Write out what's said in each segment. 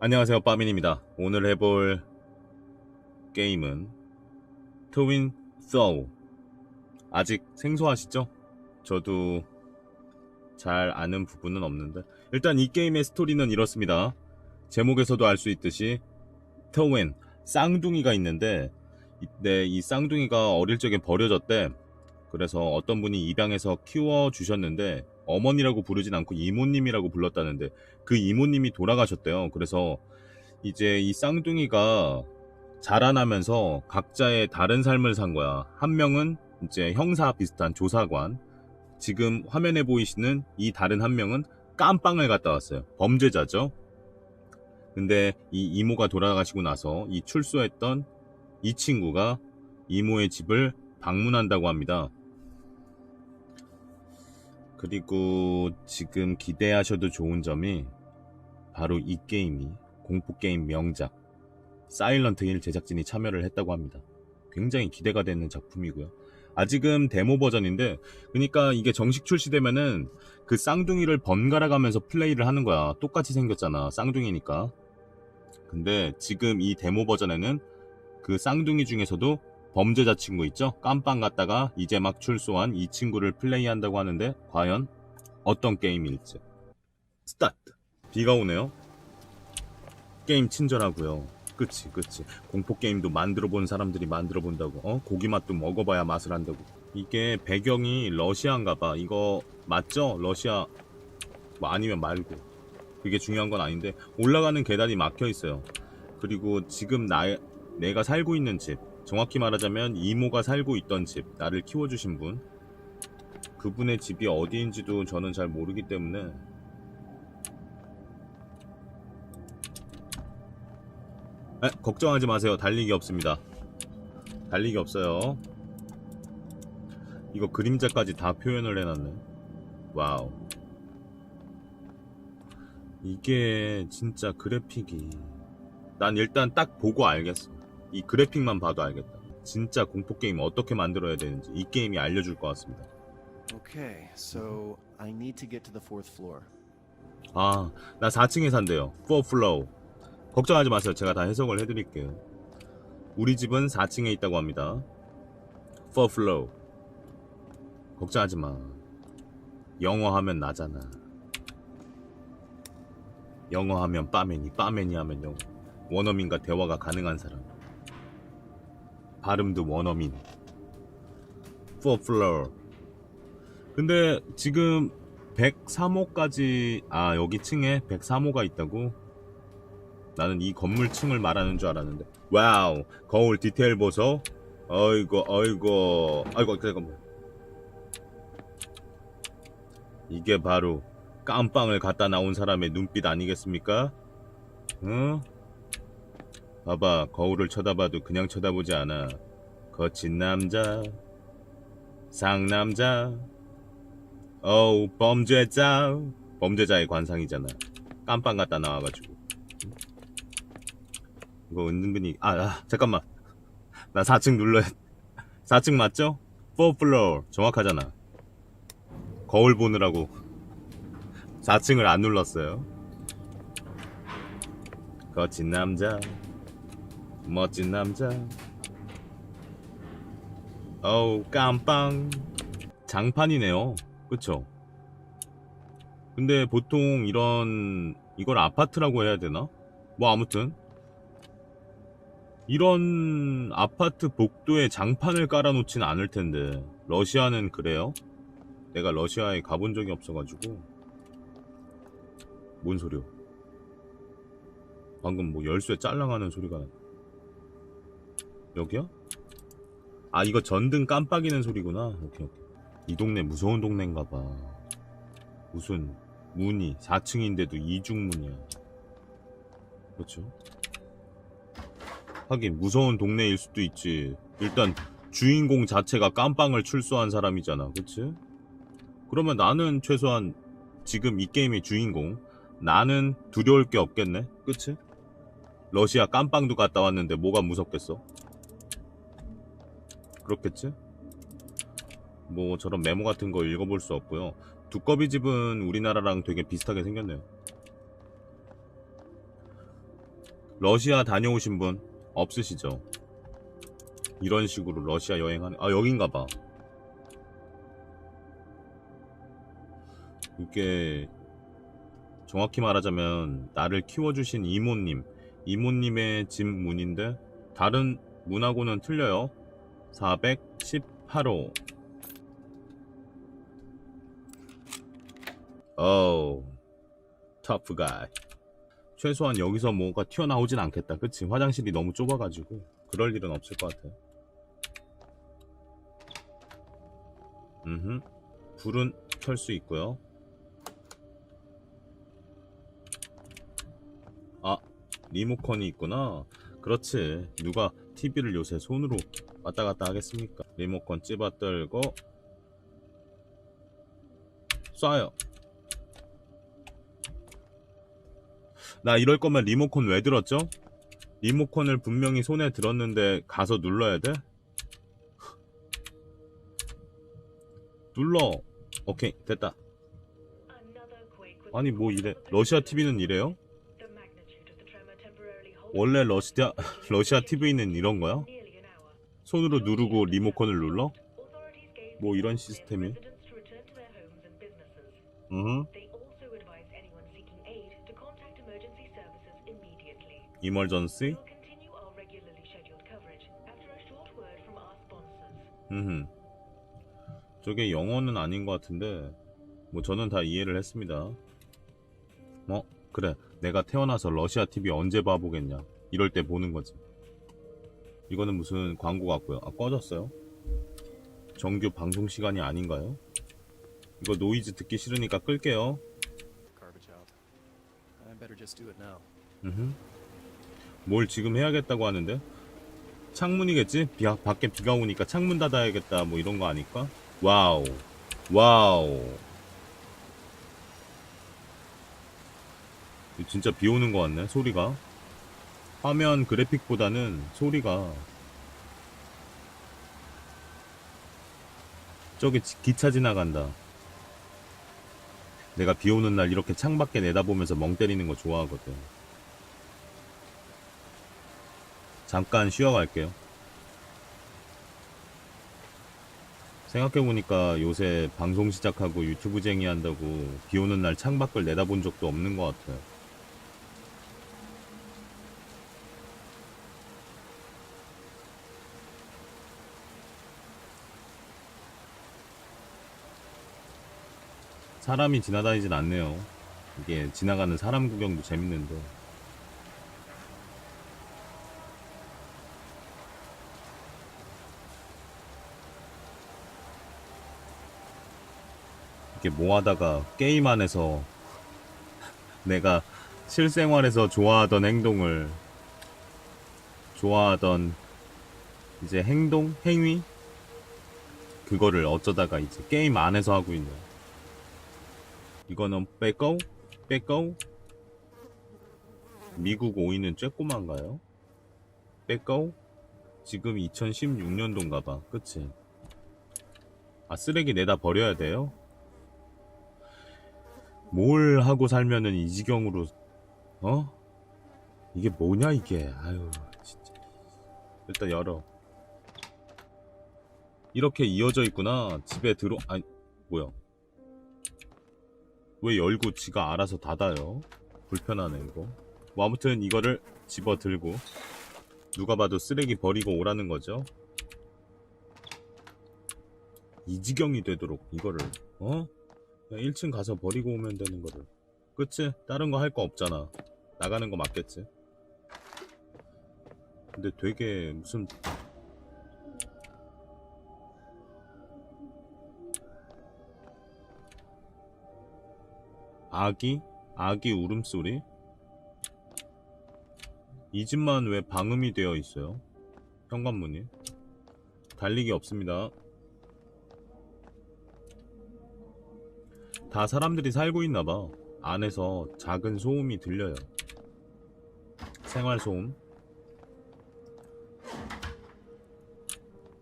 안녕하세요 빠민입니다. 오늘 해볼 게임은 트윈 소우 아직 생소하시죠? 저도 잘 아는 부분은 없는데. 일단 이 게임의 스토리는 이렇습니다. 제목에서도 알 수 있듯이 트윈 쌍둥이가 있는데 이때 이 쌍둥이가 어릴 적에 버려졌대. 그래서 어떤 분이 입양해서 키워주셨는데 어머니라고 부르진 않고 이모님이라고 불렀다는데 그 이모님이 돌아가셨대요. 그래서 이제 이 쌍둥이가 자라나면서 각자의 다른 삶을 산 거야. 한 명은 이제 형사 비슷한 조사관. 지금 화면에 보이시는 이 다른 한 명은 깜빵을 갔다 왔어요. 범죄자죠. 근데 이 이모가 돌아가시고 나서 이 출소했던 이 친구가 이모의 집을 방문한다고 합니다. 그리고 지금 기대하셔도 좋은 점이 바로 이 게임이 공포게임 명작 사일런트 힐 제작진이 참여를 했다고 합니다. 굉장히 기대가 되는 작품이고요. 아직은 데모 버전인데 그러니까 이게 정식 출시되면은 그 쌍둥이를 번갈아 가면서 플레이를 하는 거야. 똑같이 생겼잖아. 쌍둥이니까. 근데 지금 이 데모 버전에는 그 쌍둥이 중에서도 범죄자 친구 있죠? 깜빵 갔다가 이제 막 출소한 이 친구를 플레이한다고 하는데 과연 어떤 게임일지. 스타트. 비가 오네요. 게임 친절하고요. 그치 그치. 공포 게임도 만들어 본 사람들이 만들어 본다고. 어? 고기 맛도 먹어봐야 맛을 안다고. 이게 배경이 러시아인가 봐. 이거 맞죠? 러시아 뭐 아니면 말고. 그게 중요한 건 아닌데 올라가는 계단이 막혀 있어요. 그리고 지금 나 내가 살고 있는 집 정확히 말하자면 이모가 살고 있던 집, 나를 키워주신 분. 그분의 집이 어디인지도 저는 잘 모르기 때문에 에, 걱정하지 마세요. 달리기 없습니다. 달리기 없어요. 이거 그림자까지 다 표현을 해놨네. 와우. 이게 진짜 그래픽이 난 일단 딱 보고 알겠어. 이 그래픽만 봐도 알겠다. 진짜 공포 게임 어떻게 만들어야 되는지 이 게임이 알려줄 것 같습니다. Okay, so I need to get to the fourth floor. 아, 나 4층에 산대요. 4 플로우. 걱정하지 마세요. 제가 다 해석을 해드릴게요. 우리 집은 4층에 있다고 합니다. 4 플로우. 걱정하지 마. 영어 하면 나잖아. 영어 하면 빠맨이, 빠맨이 하면 영어. 원어민과 대화가 가능한 사람. 발음도 원어민. 4 플로우. 근데 지금 103호까지 아 여기 층에 103호가 있다고? 나는 이 건물 층을 말하는 줄 알았는데 와우 거울 디테일 보소 어이구 어이구 아이고 잠깐만 이게 바로 깜빵을 갖다 나온 사람의 눈빛 아니겠습니까? 응? 봐봐 거울을 쳐다봐도 그냥 쳐다보지 않아. 거친 남자 상남자. 어우 범죄자. 범죄자의 관상이잖아. 깜빵 갔다 나와가지고. 이거 은근히 아, 아 잠깐만. 나 4층 눌러야 4층 맞죠? 4 플로어 정확하잖아. 거울 보느라고 4층을 안 눌렀어요. 거친 남자 멋진 남자 어우 깜빵 장판이네요 그쵸? 근데 보통 이런 이걸 아파트라고 해야 되나? 뭐 아무튼 이런 아파트 복도에 장판을 깔아놓진 않을 텐데 러시아는 그래요? 내가 러시아에 가본 적이 없어가지고 뭔 소리야? 방금 뭐 열쇠 짤랑하는 소리가 나. 여기야? 아 이거 전등 깜빡이는 소리구나. 오케이 오케이. 이 동네 무서운 동네인가 봐. 무슨 문이 4층인데도 이중문이야. 그렇죠? 하긴 무서운 동네일 수도 있지. 일단 주인공 자체가 깜빵을 출소한 사람이잖아. 그치? 그러면 나는 최소한 지금 이 게임의 주인공 나는 두려울 게 없겠네. 그치? 러시아 깜빵도 갔다 왔는데 뭐가 무섭겠어? 그렇겠지? 뭐 저런 메모 같은 거 읽어볼 수 없고요. 두꺼비 집은 우리나라랑 되게 비슷하게 생겼네요. 러시아 다녀오신 분 없으시죠? 이런 식으로 러시아 여행하는 아 여긴가 봐. 이게 정확히 말하자면 나를 키워주신 이모님, 이모님의 집 문인데 다른 문하고는 틀려요. 418호. 어우, 터프 가이. 최소한 여기서 뭐가 튀어나오진 않겠다. 그치? 화장실이 너무 좁아가지고 그럴 일은 없을 것 같아. 음, 불은 켤 수 있고요. 아, 리모컨이 있구나. 그렇지. 누가 TV를 요새 손으로 왔다 갔다 하겠습니까? 리모컨 찝어떨고 쏴요. 나 이럴 거면 리모컨 왜 들었죠? 리모컨을 분명히 손에 들었는데 가서 눌러야 돼? 눌러. 오케이, 됐다. 아니 뭐 이래 러시아 TV는 이래요? 원래 러시아 러시아 TV는 이런 거야? 손으로 누르고 리모컨을 눌러? 뭐 이런 시스템이? 음. 이멀전시? 음. 저게 영어는 아닌 것 같은데 뭐 저는 다 이해를 했습니다. 어 그래 내가 태어나서 러시아 TV 언제 봐보겠냐 이럴 때 보는 거지. 이거는 무슨 광고 같고요. 아 꺼졌어요? 정규 방송 시간이 아닌가요? 이거 노이즈 듣기 싫으니까 끌게요. 뭘 지금 해야겠다고 하는데? 창문이겠지? 비, 밖에 비가 오니까 창문 닫아야겠다 뭐 이런 거 아닐까? 와우 와우 이거 진짜 비 오는 거 같네 소리가 화면 그래픽보다는 소리가 저기 지- 기차 지나간다 내가 비 오는 날 이렇게 창밖에 내다보면서 멍 때리는 거 좋아하거든 잠깐 쉬어갈게요. 생각해보니까 요새 방송 시작하고 유튜브 쟁이 한다고 비 오는 날 창밖을 내다본 적도 없는 것 같아요. 사람이 지나다니진 않네요. 이게 지나가는 사람 구경도 재밌는데. 이게 뭐 하다가 게임 안에서 내가 실생활에서 좋아하던 행동을 좋아하던 이제 행동, 행위 그거를 어쩌다가 이제 게임 안에서 하고 있네. 이거는 빼고 빼고 미국 5위는 쬐꼬만가요? 빼고 지금 2016년도인가 봐. 그치? 아 쓰레기 내다 버려야 돼요? 뭘 하고 살면은 이 지경으로 어? 이게 뭐냐 이게 아유 진짜 일단 열어 이렇게 이어져 있구나 집에 들어 아니 뭐야 왜 열고 지가 알아서 닫아요 불편하네 이거 뭐 아무튼 이거를 집어 들고 누가 봐도 쓰레기 버리고 오라는 거죠 이 지경이 되도록 이거를 어? 그냥 1층 가서 버리고 오면 되는 거를. 그치? 다른 거 할 거 없잖아. 나가는 거 맞겠지? 근데 되게 무슨 아기? 아기 울음소리? 이 집만 왜 방음이 되어 있어요? 현관문이? 달리기 없습니다. 다 사람들이 살고 있나 봐. 안에서 작은 소음이 들려요. 생활 소음.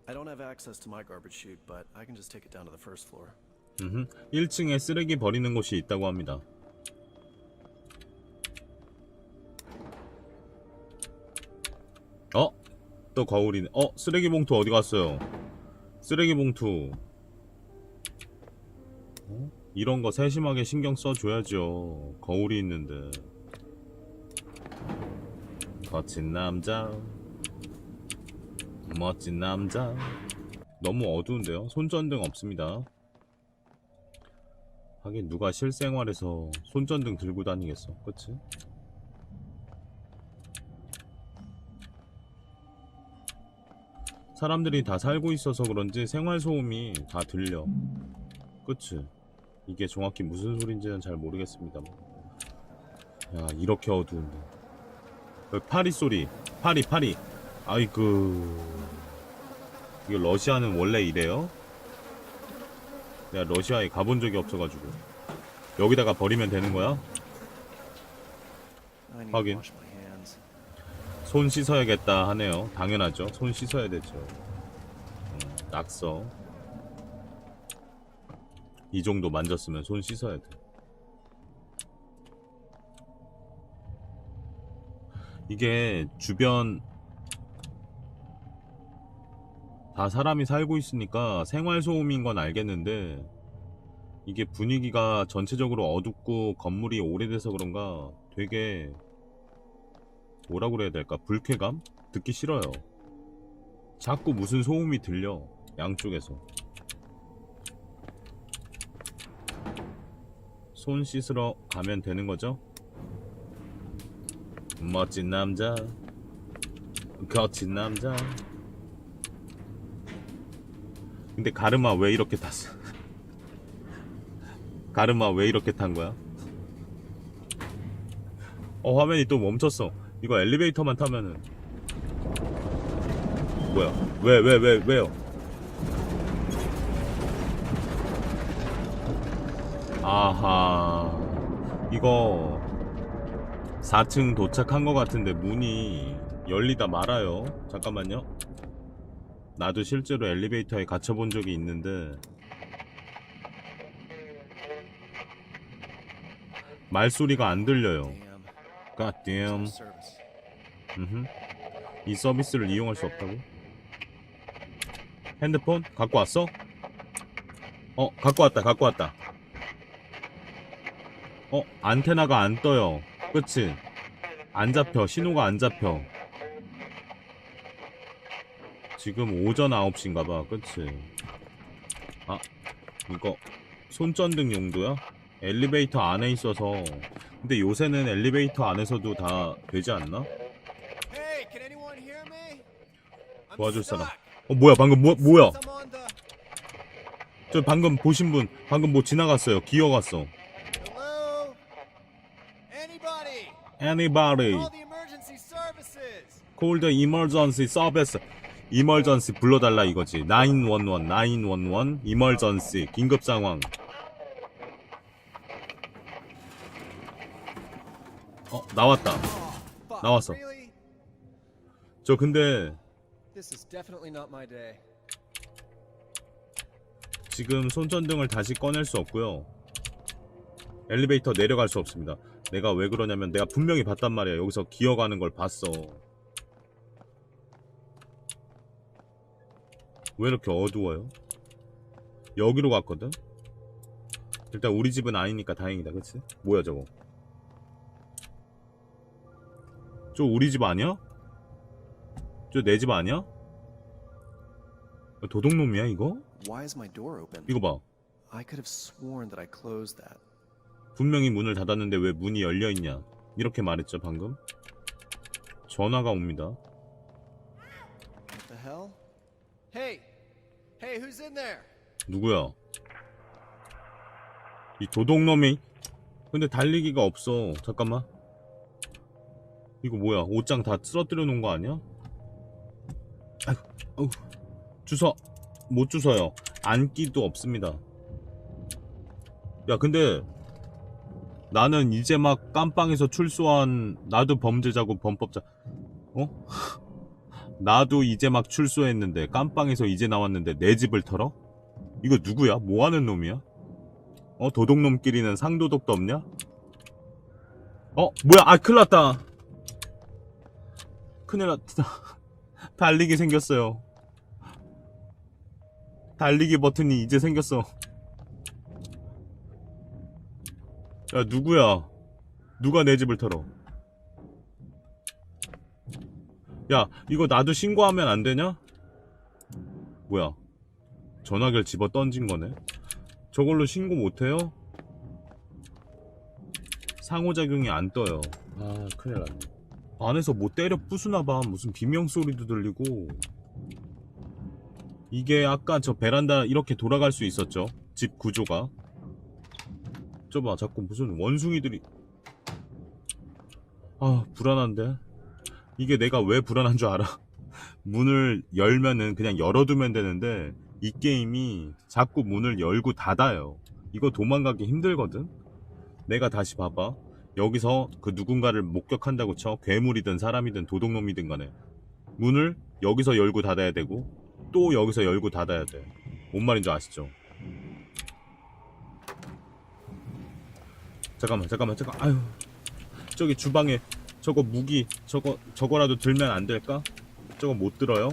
I don't have access to my garbage chute, but I can just take it down to the first floor. 음흠. 1층에 쓰레기 버리는 곳이 있다고 합니다. 어? 또 거울이네. 어? 쓰레기 봉투 어디 갔어요? 쓰레기 봉투. 어? 이런 거 세심하게 신경 써줘야죠. 거울이 있는데. 거친 남자. 멋진 남자. 너무 어두운데요? 손전등 없습니다. 하긴 누가 실생활에서 손전등 들고 다니겠어. 그치? 사람들이 다 살고 있어서 그런지 생활소음이 다 들려. 그치? 이게 정확히 무슨 소린지는 잘 모르겠습니다만. 야, 이렇게 어두운데. 파리 소리. 파리, 파리. 아이고. 이거 러시아는 원래 이래요? 내가 러시아에 가본 적이 없어가지고. 여기다가 버리면 되는 거야? Hands. 손 씻어야겠다 하네요. 당연하죠. 손 씻어야 되죠. 음, 낙서. 이 정도 만졌으면 손 씻어야 돼. 이게 주변 다 사람이 살고 있으니까 생활 소음인 건 알겠는데 이게 분위기가 전체적으로 어둡고 건물이 오래돼서 그런가 되게 뭐라 그래야 될까? 불쾌감? 듣기 싫어요. 자꾸 무슨 소음이 들려. 양쪽에서. 손 씻으러 가면 되는 거죠? 멋진 남자. 거친 남자. 근데 가르마 왜 이렇게 탔어? 가르마 왜 이렇게 탄 거야? 어, 화면이 또 멈췄어. 이거 엘리베이터만 타면은 뭐야? 왜 왜 왜 왜, 요 아하 이거 4층 도착한 것 같은데 문이 열리다 말아요. 잠깐만요. 나도 실제로 엘리베이터에 갇혀본 적이 있는데 말소리가 안 들려요. God. 이 서비스를 이용할 수 없다고? 핸드폰 갖고 왔어? 어, 갖고 왔다, 갖고 왔다. 어, 안테나가 안 떠요. 그치? 안 잡혀, 신호가 안 잡혀. 지금 오전 9시인가봐, 그치? 아, 이거, 손전등 용도야? 엘리베이터 안에 있어서. 근데 요새는 엘리베이터 안에서도 다 되지 않나? 도와줄 사람. 어 뭐야 방금 뭐 뭐야? 저 방금 보신 분 방금 뭐 지나갔어요. 기어갔어. Anybody Call the emergency services. Emergency 불러달라 이거지. 911 911 emergency 긴급 상황. 어 나왔다. Oh. 나왔어. 저 근데. 지금 손전등을 다시 꺼낼 수 없고요. 엘리베이터 내려갈 수 없습니다. 내가 왜 그러냐면 내가 분명히 봤단 말이야. 여기서 기어가는 걸 봤어. 왜 이렇게 어두워요? 여기로 갔거든? 일단 우리 집은 아니니까 다행이다. 그치? 뭐야 저거? 저 우리 집 아니야? 저 내 집 아니야? 도둑놈이야 이거? 이거 봐. 분명히 문을 닫았는데 왜 문이 열려 있냐? 이렇게 말했죠 방금. 전화가 옵니다. Hey, who's in there? 누구야? 이 도둑놈이. 근데 달리기가 없어. 잠깐만. 이거 뭐야? 옷장 다 쓰러뜨려 놓은 거 아니야? 어우. 주워. 못 주워요. 안기도 없습니다. 야, 근데 나는 이제 막 깜빵에서 출소한 나도 범죄자고 범법자. 어? 나도 이제 막 출소했는데 깜빵에서 이제 나왔는데 내 집을 털어? 이거 누구야? 뭐 하는 놈이야? 어 도둑놈끼리는 상도덕도 없냐? 어 뭐야 아 큰일 났다 큰일 났다 달리기 생겼어요. 달리기 버튼이 이제 생겼어. 야, 누구야? 누가 내 집을 털어? 야, 이거 나도 신고하면 안 되냐? 뭐야? 전화기를 집어 던진 거네? 저걸로 신고 못해요? 상호작용이 안 떠요. 아, 큰일 났네. 안에서 뭐 때려 부수나봐. 무슨 비명 소리도 들리고. 이게 아까 저 베란다 이렇게 돌아갈 수 있었죠. 집 구조가. 저봐, 자꾸 무슨 원숭이들이. 아, 불안한데? 이게 내가 왜 불안한 줄 알아? 문을 열면은 그냥 열어두면 되는데, 이 게임이 자꾸 문을 열고 닫아요. 이거 도망가기 힘들거든? 내가 다시 봐봐. 여기서 그 누군가를 목격한다고 쳐. 괴물이든 사람이든 도둑놈이든 간에. 문을 여기서 열고 닫아야 되고, 또 여기서 열고 닫아야 돼. 뭔 말인지 아시죠? 잠깐만, 잠깐만, 잠깐. 아유. 저기 주방에 저거 무기, 저거, 저거라도 들면 안 될까? 저거 못 들어요?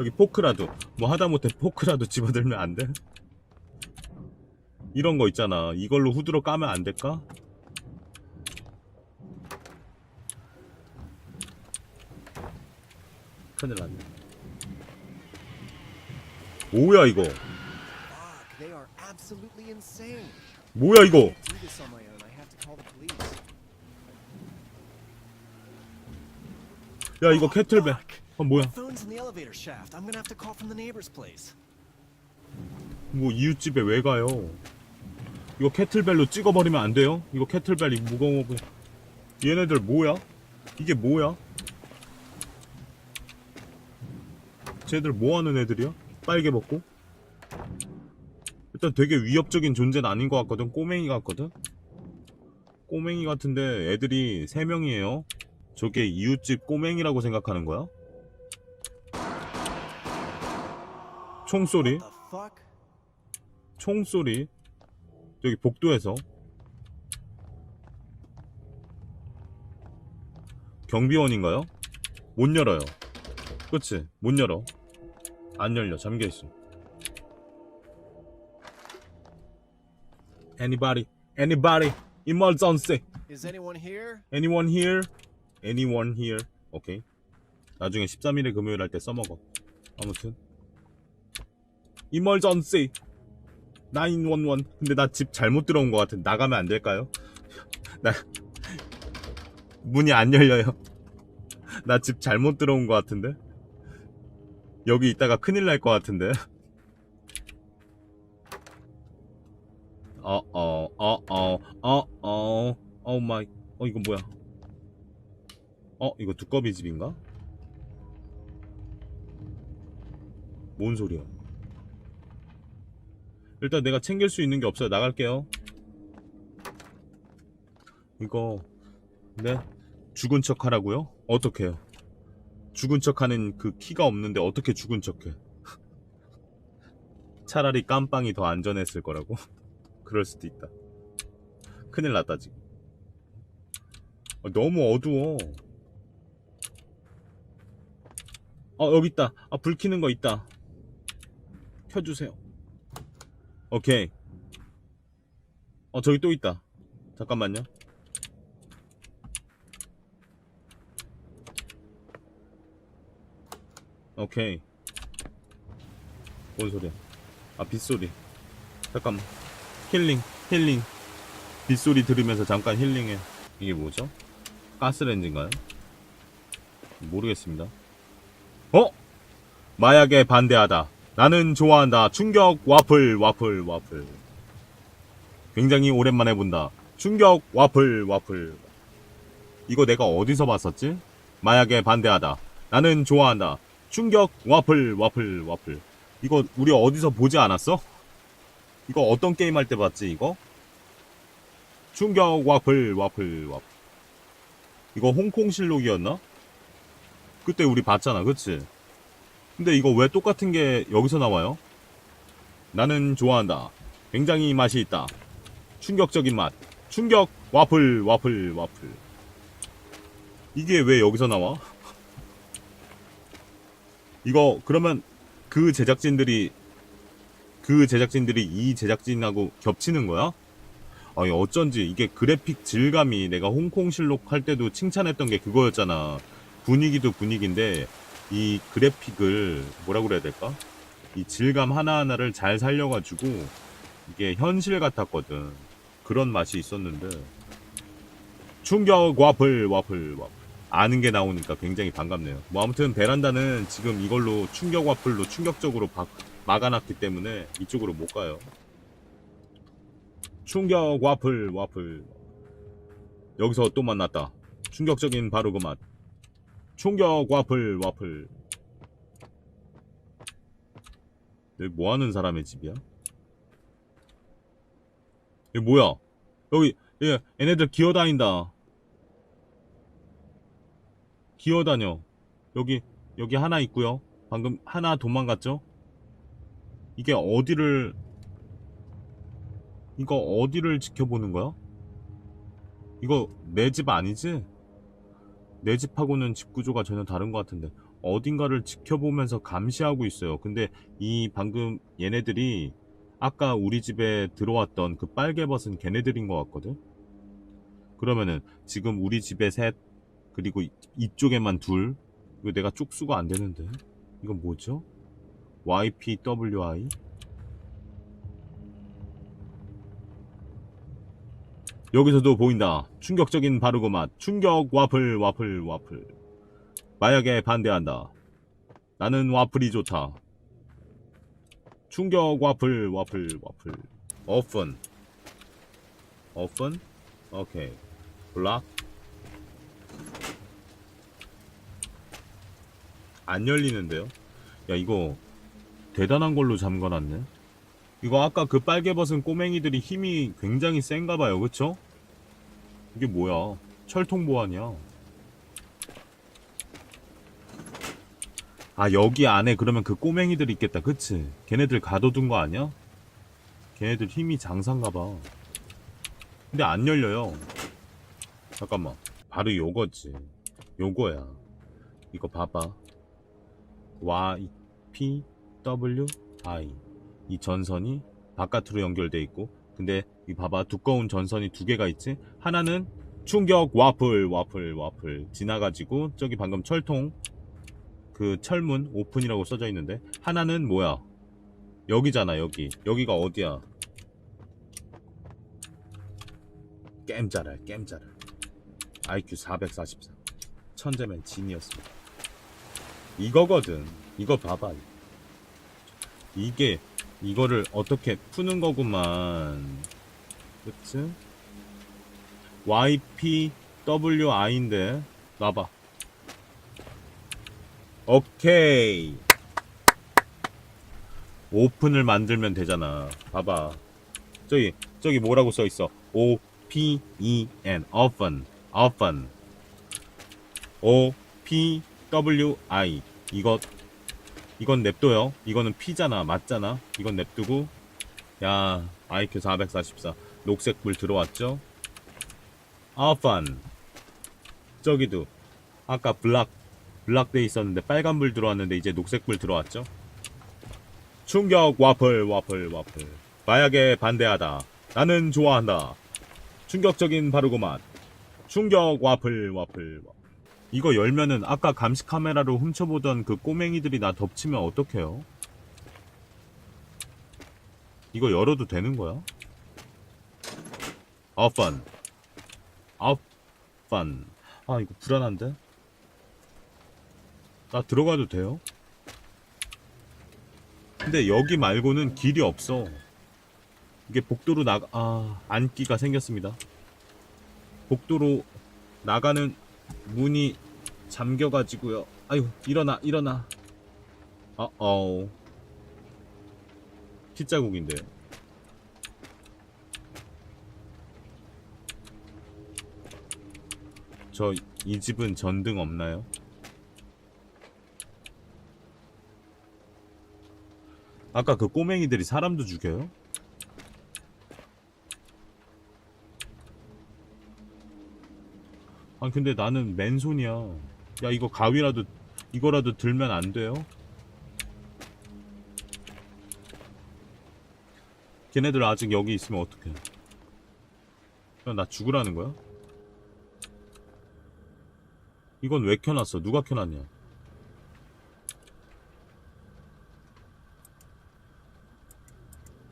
여기 포크라도, 뭐 하다못해 포크라도 집어들면 안 돼? 이런 거 있잖아. 이걸로 후드로 까면 안 될까? 큰일 났네. 뭐야 이거? 뭐야 이거? I can't do this on my own. I have to call the police. 야 이거 캐틀벨. 아 뭐야? Phone's in the elevator shaft. I'm gonna have to call from the neighbor's place. 뭐 이웃집에 왜 가요? 이거 캐틀벨로 찍어버리면 안 돼요? 이거 캐틀벨 이 무거워 보여. 얘네들 뭐야? 이게 뭐야? 쟤들 뭐 하는 애들이야? 빨개 벗고? 일단 되게 위협적인 존재는 아닌 것 같거든. 꼬맹이 같거든. 꼬맹이 같은데 애들이 세 명이에요. 저게 이웃집 꼬맹이라고 생각하는 거야? 총소리? 총소리 여기 복도에서 경비원인가요? 못 열어요 그치 못 열어 안 열려 잠겨있어 Anybody Anybody Emergency Is anyone here? Anyone here? Anyone here? 오케이 나중에 13일에 금요일 할 때 써먹어 아무튼 Emergency 911 근데 나 집 잘못 들어온 것 같은 나가면 안 될까요? 나 문이 안 열려요 나 집 잘못 들어온 것 같은데 여기 있다가 큰일 날 것 같은데 어어 어어 어어 오 마이 어 이거 뭐야 어 이거 두꺼비 집인가? 뭔 소리야 일단 내가 챙길 수 있는 게 없어요. 나갈게요. 이거 네 죽은 척 하라고요? 어떻게요? 죽은 척 하는 그 키가 없는데 어떻게 죽은 척 해? 차라리 깜빵이 더 안전했을 거라고? 그럴 수도 있다. 큰일 났다 지금. 아, 너무 어두워. 어 여기 있다. 아 불 켜는 거 있다. 켜주세요. 오케이. 어, 저기 또 있다. 잠깐만요. 오케이. 뭔 소리야? 아, 빗소리. 잠깐만. 힐링, 힐링. 빗소리 들으면서 잠깐 힐링해. 이게 뭐죠? 가스렌지인가요? 모르겠습니다. 어? 마약에 반대하다. 나는 좋아한다. 충격 와플 와플 와플. 굉장히 오랜만에 본다. 충격 와플 와플. 이거 내가 어디서 봤었지? 마약에 반대하다. 나는 좋아한다. 충격 와플 와플 와플. 이거 우리 어디서 보지 않았어? 이거 어떤 게임 할 때 봤지 이거? 충격 와플 와플 와플. 이거 홍콩 실록이었나? 그때 우리 봤잖아, 그치? 근데 이거 왜 똑같은 게 여기서 나와요? 나는 좋아한다. 굉장히 맛이 있다. 충격적인 맛. 충격 와플 와플 와플. 이게 왜 여기서 나와? 이거 그러면 그 제작진들이 그 제작진들이 이 제작진하고 겹치는 거야? 아니 어쩐지 이게 그래픽 질감이 내가 홍콩 실록 할 때도 칭찬했던 게 그거였잖아. 분위기도 분위기인데 이 그래픽을 뭐라 그래야 될까? 이 질감 하나하나를 잘 살려가지고 이게 현실 같았거든. 그런 맛이 있었는데 충격 와플 와플 와플 아는 게 나오니까 굉장히 반갑네요. 뭐 아무튼 베란다는 지금 이걸로 충격 와플로 충격적으로 바- 막아놨기 때문에 이쪽으로 못 가요. 충격 와플 와플 여기서 또 만났다. 충격적인 바로 그 맛. 충격 와플 와플 여기 뭐 하는 사람의 집이야? 여기 뭐야? 여기 얘 얘네들 기어다닌다. 기어다녀. 여기 여기 하나 있고요. 방금 하나 도망갔죠? 이게 어디를 이거 어디를 지켜보는 거야? 이거 내 집 아니지? 내 집하고는 집 구조가 전혀 다른 것 같은데 어딘가를 지켜보면서 감시하고 있어요. 근데 이 방금 얘네들이 아까 우리 집에 들어왔던 그 빨개 벗은 걔네들인 것 같거든? 그러면은 지금 우리 집에 셋 그리고 이- 이쪽에만 둘 이거 내가 쪽수가 안 되는데 이건 뭐죠? YPWI 여기서도 보인다. 충격적인 바르고 맛. 충격 와플 와플 와플. 마약에 반대한다. 나는 와플이 좋다. 충격 와플 와플 와플. 오픈. 오케이. 블락. 안 열리는데요? 야 이거 대단한 걸로 잠궈놨네. 이거 아까 그 빨개 벗은 꼬맹이들이 힘이 굉장히 센가 봐요. 그쵸? 이게 뭐야? 철통 보안이야. 아, 여기 안에 그러면 그 꼬맹이들이 있겠다. 그치? 걔네들 가둬둔 거 아니야? 걔네들 힘이 장산가 봐. 근데 안 열려요. 잠깐만. 바로 요거지. 요거야. 이거 봐봐. Y, P, W, I. 이 전선이 바깥으로 연결돼 있고 근데 이 봐봐 두꺼운 전선이 두 개가 있지? 하나는 충격 와플 와플 와플 지나가지고 저기 방금 철통 그 철문 오픈이라고 써져 있는데 하나는 뭐야? 여기잖아 여기. 여기가 어디야? 겜자랄 겜자랄. IQ 444 천재맨 진이었습니다. 이거거든. 이거 봐봐. 이게 이거를 어떻게 푸는 거구만. 그치? YPWI인데, 놔봐. 오케이. 오픈을 만들면 되잖아. 봐봐. 저기, 저기 뭐라고 써 있어? O, P, E, N. open. open. O, P, W, I. 이거 이건 냅둬요. 이거는 P잖아. 맞잖아. 이건 냅두고. 야, IQ 444. 녹색 불 들어왔죠? 아판. 저기도. 아까 블락, 블락 돼 있었는데 빨간 불 들어왔는데 이제 녹색 불 들어왔죠? 충격 와플, 와플, 와플. 마약에 반대하다. 나는 좋아한다. 충격적인 바르고 맛. 충격 와플, 와플, 와플. 이거 열면은 아까 감시 카메라로 훔쳐보던 그 꼬맹이들이 나 덮치면 어떡해요? 이거 열어도 되는 거야? 아판 아판 아 이거 불안한데? 나 들어가도 돼요? 근데 여기 말고는 길이 없어 이게 복도로 나가 아 안기가 생겼습니다 복도로 나가는 문이 잠겨가지고요. 아유 일어나 일어나. 어어. 피자국인데요. 저 이 집은 전등 없나요? 아까 그 꼬맹이들이 사람도 죽여요? 아 근데 나는 맨손이야 야 이거 가위라도 이거라도 들면 안 돼요? 걔네들 아직 여기 있으면 어떡해 야나 죽으라는 거야? 이건 왜 켜놨어? 누가 켜놨냐?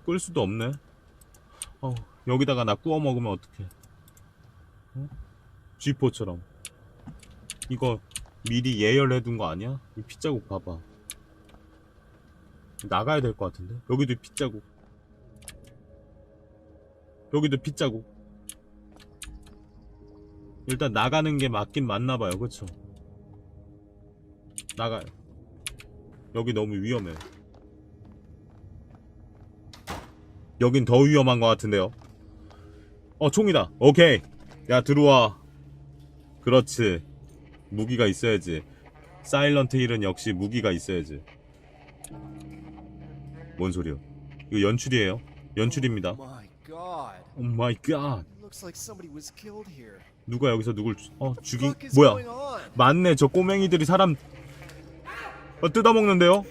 끌 수도 없네 어우, 여기다가 나 구워 먹으면 어떡해 응? G4처럼. 이거 미리 예열해둔 거 아니야? 이 핏자국 봐봐. 나가야 될 것 같은데? 여기도 핏자국. 여기도 핏자국. 일단 나가는 게 맞긴 맞나 봐요. 그쵸? 나가요. 여기 너무 위험해. 여긴 더 위험한 것 같은데요. 어, 총이다. 오케이. 야, 들어와. 그렇지. 무기가 있어야지. 사일런트 힐은 역시 무기가 있어야지. 뭔 소리요? 이거 연출이에요. 연출입니다. 오 마이 갓. 누가 여기서 누굴 죽- 어, is 뭐야? 맞네. 저 꼬맹이들이 사람 어, 뜯어먹는데요?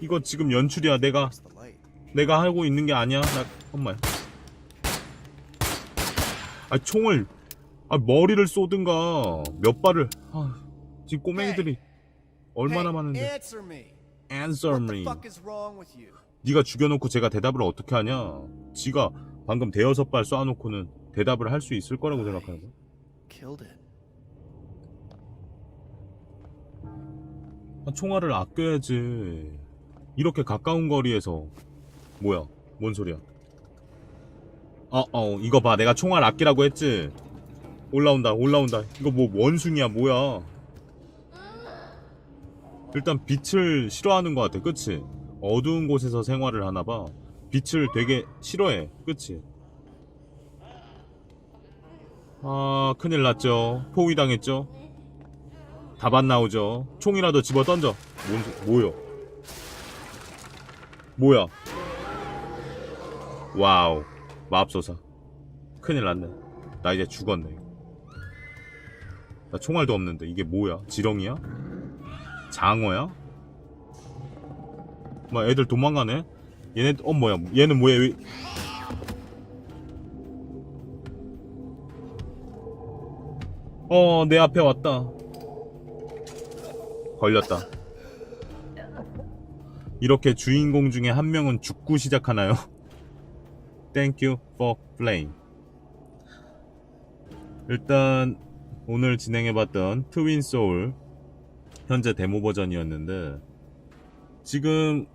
이거 지금 연출이야. 내가? 내가 하고 있는 게 아니야. 나 엄마야. 아 총을 아 머리를 쏘든가 몇 발을. 아 지금 꼬맹이들이 얼마나 많은데. Answer me. 네가 죽여놓고 제가 대답을 어떻게 하냐? 지가 방금 대여섯 발 쏴놓고는 대답을 할 수 있을 거라고 생각하는 거야. 아, 총알을 아껴야지. 이렇게 가까운 거리에서. 뭐야? 뭔 소리야 어, 어, 이거 봐. 내가 총알 아끼라고 했지? 올라온다, 올라온다. 이거 뭐 원숭이야, 뭐야. 일단 빛을 싫어하는 것 같아, 그치? 어두운 곳에서 생활을 하나봐. 빛을 되게 싫어해, 그치? 아, 큰일 났죠. 포위당했죠? 답안 나오죠. 총이라도 집어 던져. 뭔, 소- 뭐요? 뭐야? 와우. 마법소사. 큰일 났네. 나 이제 죽었네. 나 총알도 없는데 이게 뭐야? 지렁이야? 장어야? 뭐 애들 도망가네? 얘네 어 뭐야? 얘는 뭐야? 왜... 어, 내 앞에 왔다. 걸렸다. 이렇게 주인공 중에 한 명은 죽고 시작하나요? You for playing. 일단 오늘 진행해봤던 트윈 소울 현재 데모 버전이었는데 지금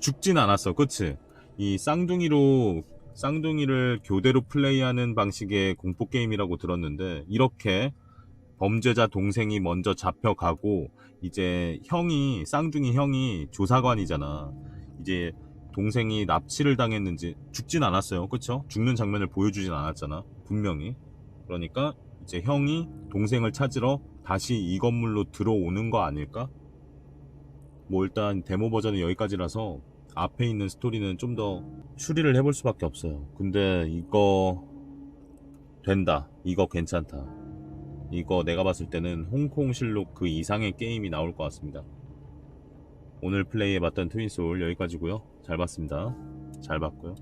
죽진 않았어, 그치? 이 쌍둥이로 쌍둥이를 교대로 플레이하는 방식의 공포 게임이라고 들었는데 이렇게 범죄자 동생이 먼저 잡혀가고 이제 형이 쌍둥이 형이 조사관이잖아. 이제 동생이 납치를 당했는지 죽진 않았어요. 그쵸? 죽는 장면을 보여주진 않았잖아. 분명히. 그러니까 이제 형이 동생을 찾으러 다시 이 건물로 들어오는 거 아닐까? 뭐 일단 데모 버전은 여기까지라서 앞에 있는 스토리는 좀 더 추리를 해볼 수밖에 없어요. 근데 이거 된다. 이거 괜찮다. 이거 내가 봤을 때는 홍콩 실록 그 이상의 게임이 나올 것 같습니다. 오늘 플레이해봤던 트윈소울 여기까지고요. 잘 봤습니다. 잘 봤고요.